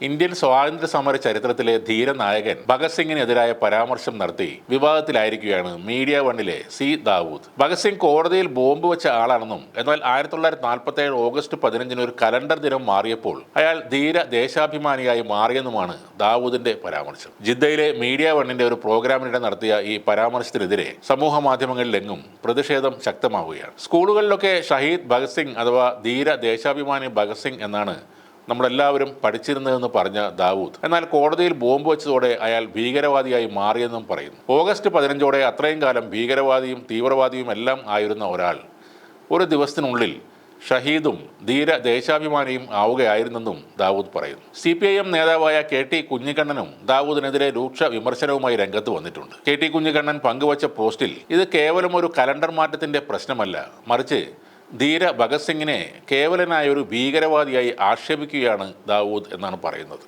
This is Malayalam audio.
ഇന്ത്യൻ സ്വാതന്ത്ര്യ സമര ചരിത്രത്തിലെ ധീരനായകൻ ഭഗത് സിംഗിനെതിരായ പരാമർശം നടത്തി വിവാദത്തിലായിരിക്കുകയാണ് മീഡിയ വണ്ണിലെ സി ദാവൂദ്. ഭഗത് സിംഗ് കോടതിയിൽ ബോംബ് വെച്ച ആളാണെന്നും എന്നാൽ ആയിരത്തി തൊള്ളായിരത്തി നാൽപ്പത്തി ഏഴ് ഓഗസ്റ്റ് പതിനഞ്ചിന് ഒരു കലണ്ടർ ദിനം മാറിയപ്പോൾ അയാൾ ധീര ദേശാഭിമാനിയായി മാറിയെന്നുമാണ് ദാവൂദിന്റെ പരാമർശം. ജിദ്ദയിലെ മീഡിയ വണ്ണിന്റെ ഒരു പ്രോഗ്രാമിനിടെ നടത്തിയ ഈ പരാമർശത്തിനെതിരെ സമൂഹ മാധ്യമങ്ങളിലെങ്ങും പ്രതിഷേധം ശക്തമാവുകയാണ്. സ്കൂളുകളിലൊക്കെ ഷഹീദ് ഭഗത് സിംഗ് അഥവാ ധീര ദേശാഭിമാനി ഭഗത് സിംഗ് എന്നാണ് നമ്മളെല്ലാവരും പഠിച്ചിരുന്നതെന്ന് പറഞ്ഞ ദാവൂദ്. എന്നാൽ കോടതിയിൽ ബോംബ് വെച്ചതോടെ അയാൾ ഭീകരവാദിയായി മാറിയെന്നും പറയുന്നു. ഓഗസ്റ്റ് പതിനഞ്ചോടെ അത്രയും കാലം ഭീകരവാദിയും തീവ്രവാദിയും എല്ലാം ആയിരുന്ന ഒരാൾ. ഒരു ദിവസത്തിനുള്ളിൽ ഷഹീദും ധീര ദേശാഭിമാനിയും ആവുകയായിരുന്നെന്നും ദാവൂദ് പറയുന്നു. സി പി ഐ എം നേതാവായ കെ ടി കുഞ്ഞിക്കണ്ണനും ദാവൂദിനെതിരെ രൂക്ഷ വിമർശനവുമായി രംഗത്ത് വന്നിട്ടുണ്ട്. കെ ടി കുഞ്ഞിക്കണ്ണൻ പങ്കുവച്ച പോസ്റ്റിൽ ഇത് കേവലം ഒരു കലണ്ടർ മാറ്റത്തിന്റെ പ്രശ്നമല്ല. മറിച്ച് ധീര ഭഗത് സിംഗിനെ കേവലനായ ഒരു ഭീകരവാദിയായി ആക്ഷേപിക്കുകയാണ് ദാവൂദ് എന്നാണ് പറയുന്നത്.